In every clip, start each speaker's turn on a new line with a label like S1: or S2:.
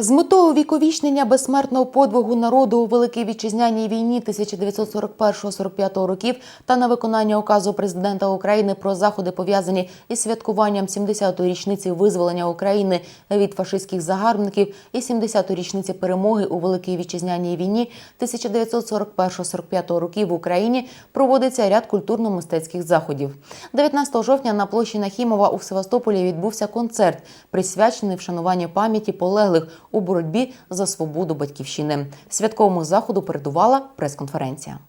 S1: З метою увіковічнення безсмертного подвигу народу у Великій Вітчизняній війні 1941-45 років та на виконання указу президента України про заходи пов'язані із святкуванням 70-ї річниці визволення України від фашистських загарбників і 70-ї річниці перемоги у Великій Вітчизняній війні 1941-45 років в Україні проводиться ряд культурно-мистецьких заходів. 19 жовтня на площі Нахімова у Севастополі відбувся концерт, присвячений вшануванню пам'яті полеглих у боротьбі за свободу батьківщини. Святковому заходу передувала прес-конференція.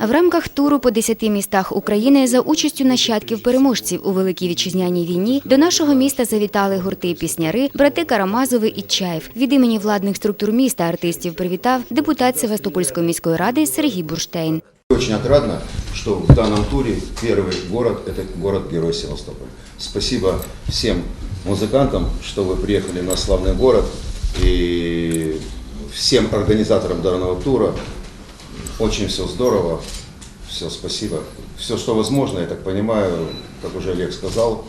S2: В рамках туру по 10 містах України за участю нащадків переможців у Великій Вітчизняній війні до нашого міста завітали гурти пісняри, брати Карамазови і Чаєв. Від імені владних структур міста артистів привітав депутат Севастопольської міської ради Сергій Бурштейн.
S3: Очень отрадно, что в данном туре первый город – это город-герой Севастополь. Спасибо всем музыкантам, что вы приехали в наш славный город, И всем организаторам данного тура. Очень все здорово, все спасибо. Все, что возможно, я так понимаю, как уже Олег сказал,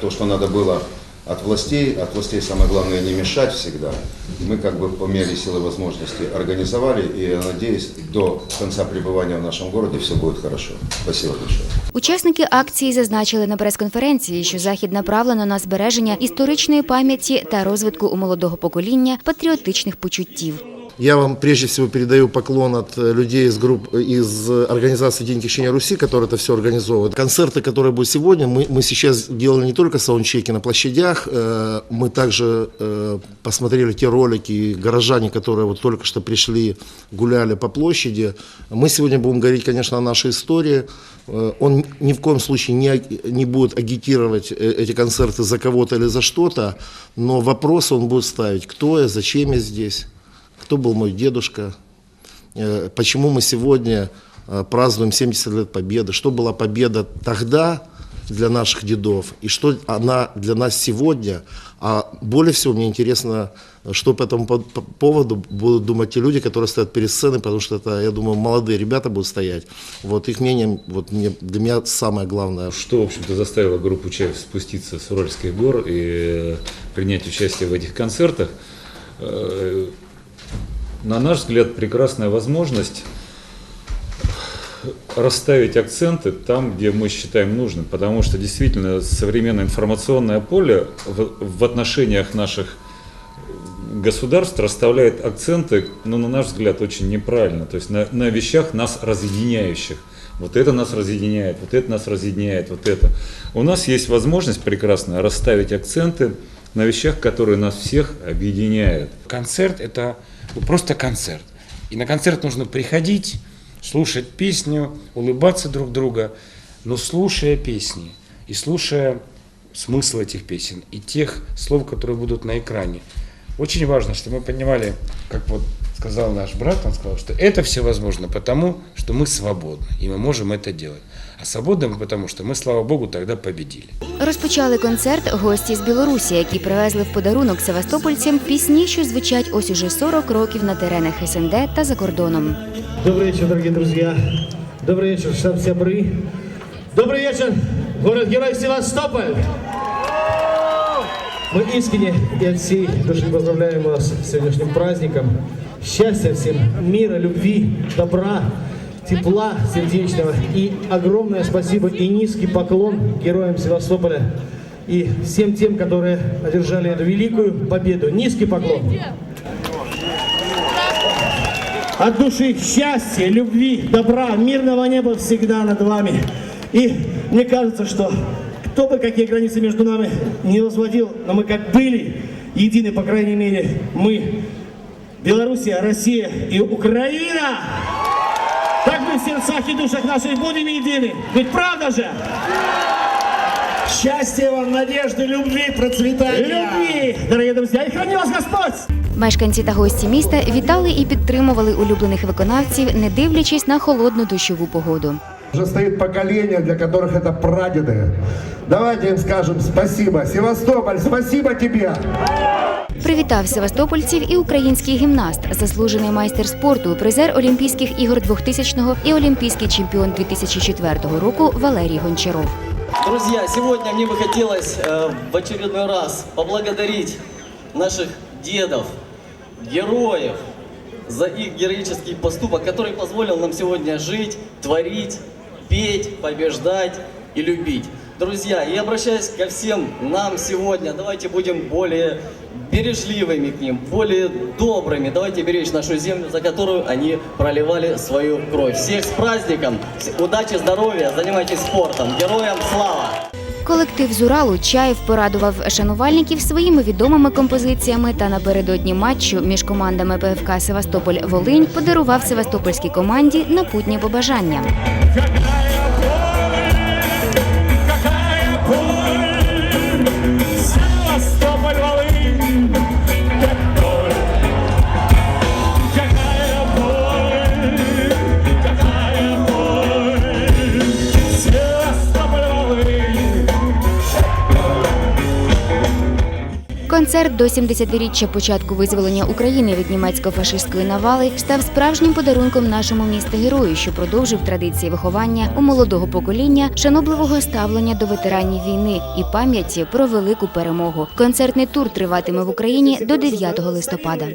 S3: то, что надо было от властей, от властей самое главное не мешать всегда. Мы как бы по мере силы возможности организовали, и я надеюсь, до конца пребывания в нашем городе все будет хорошо. Спасибо большое.
S2: Учасники акції зазначили на прес-конференції, що захід направлено на збереження історичної пам'яті та розвитку у молодого покоління патріотичних почуттів.
S4: Я вам прежде всего передаю поклон от э, людей из групп, из э, организации День Крещения Руси, которые это все организовывают. Концерты, которые будут сегодня, мы, мы сейчас делали не только саундчеки на площадях, э, мы также э, посмотрели те ролики, горожане, которые вот только что пришли, гуляли по площади. Мы сегодня будем говорить, конечно, о нашей истории. Э, Он ни в коем случае не, не будет агитировать э, эти концерты за кого-то или за что-то, но вопросы он будет ставить, кто я, зачем я здесь кто был мой дедушка, э, почему мы сегодня э, празднуем 70 лет Победы, что была победа тогда для наших дедов и что она для нас сегодня. А более всего мне интересно, что по этому по- по- поводу будут думать те люди, которые стоят перед сценой, потому что это, я думаю, молодые ребята будут стоять. Вот их мнение вот мне, для меня самое главное.
S5: Что, в общем-то, заставило группу Чаев спуститься с Уральских гор и э, принять участие в этих концертах. На наш взгляд, прекрасная возможность расставить акценты там, где мы считаем нужным, потому что действительно современное информационное поле в, в отношениях наших государств расставляет акценты, ну, на наш взгляд, очень неправильно, то есть на, на вещах нас разъединяющих. Вот это нас разъединяет, вот это нас разъединяет, вот это. У нас есть возможность прекрасно расставить акценты на вещах, которые нас всех объединяют.
S6: Концерт – это просто концерт. И на концерт нужно приходить, слушать песню, улыбаться друг друга, но слушая песни и слушая смысл этих песен и тех слов, которые будут на экране. Очень важно, чтобы мы понимали, как вот сказал наш брат, он сказал, что это все возможно потому, что мы свободны, и мы можем это делать. А свободны мы потому, что мы, слава Богу, тогда победили.
S2: Розпочали концерт гості з Білорусі, які привезли в подарунок севастопольцям пісні, що звучать ось уже 40 років на теренах СНД та за кордоном.
S7: Добрый вечер, дорогие друзья. Добрый вечер, штаб Сябры. Добрый вечер, город-герой Севастополь. Мы искренне и от всей души поздравляем вас с сегодняшним праздником. Счастья всем, мира, любви, добра, тепла сердечного. И огромное спасибо и низкий поклон героям Севастополя и всем тем, которые одержали эту великую победу. Низкий поклон. От души счастья, любви, добра, мирного неба всегда над вами. И мне кажется, что кто бы какие границы между нами не возводил, но мы как были едины, по крайней мере, мы, Белоруссия, Россия и Украина. Так мы в сердцах и душах наших будем едины. Ведь правда же? Счастья вам, надежды, любви, процветания. Любви, дорогие друзья. И храни вас Господь!
S2: Мешканці та гості міста вітали і підтримували улюблених виконавців, не дивлячись на холодну дощову погоду.
S8: Уже стоит поколение, для которых это прадеды. Давайте им скажем спасибо. Севастополь, спасибо тебе!
S2: Привітав севастопольців і український гімнаст, заслужений майстер спорту, призер Олімпійських ігор 2000-го і олімпійський чемпіон 2004 року Валерій Гончаров.
S9: Друзья, сегодня мне бы хотелось э, в очередной раз поблагодарить наших дедов, героев за их героический поступок, который позволил нам сегодня жить, творить, петь, побеждать и любить. Друзья, и обращаясь ко всем нам сегодня, давайте будем более бережливыми к ним, более добрыми. Давайте беречь нашу землю, за которую они проливали свою кровь. Всех с праздником! Удачи, здоровья, занимайтесь спортом. Героям слава!
S2: Колектив з Уралу Чаєв порадував шанувальників своїми відомими композиціями та напередодні матчу між командами ПФК Севастополь Волинь подарував севастопольській команді напутнє побажання. Концерт до 70-річчя початку визволення України від німецько-фашистської навали став справжнім подарунком нашому місту герою, що продовжив традиції виховання у молодого покоління, шанобливого ставлення до ветеранів війни і пам'яті про велику перемогу. Концертний тур триватиме в Україні до 9 листопада.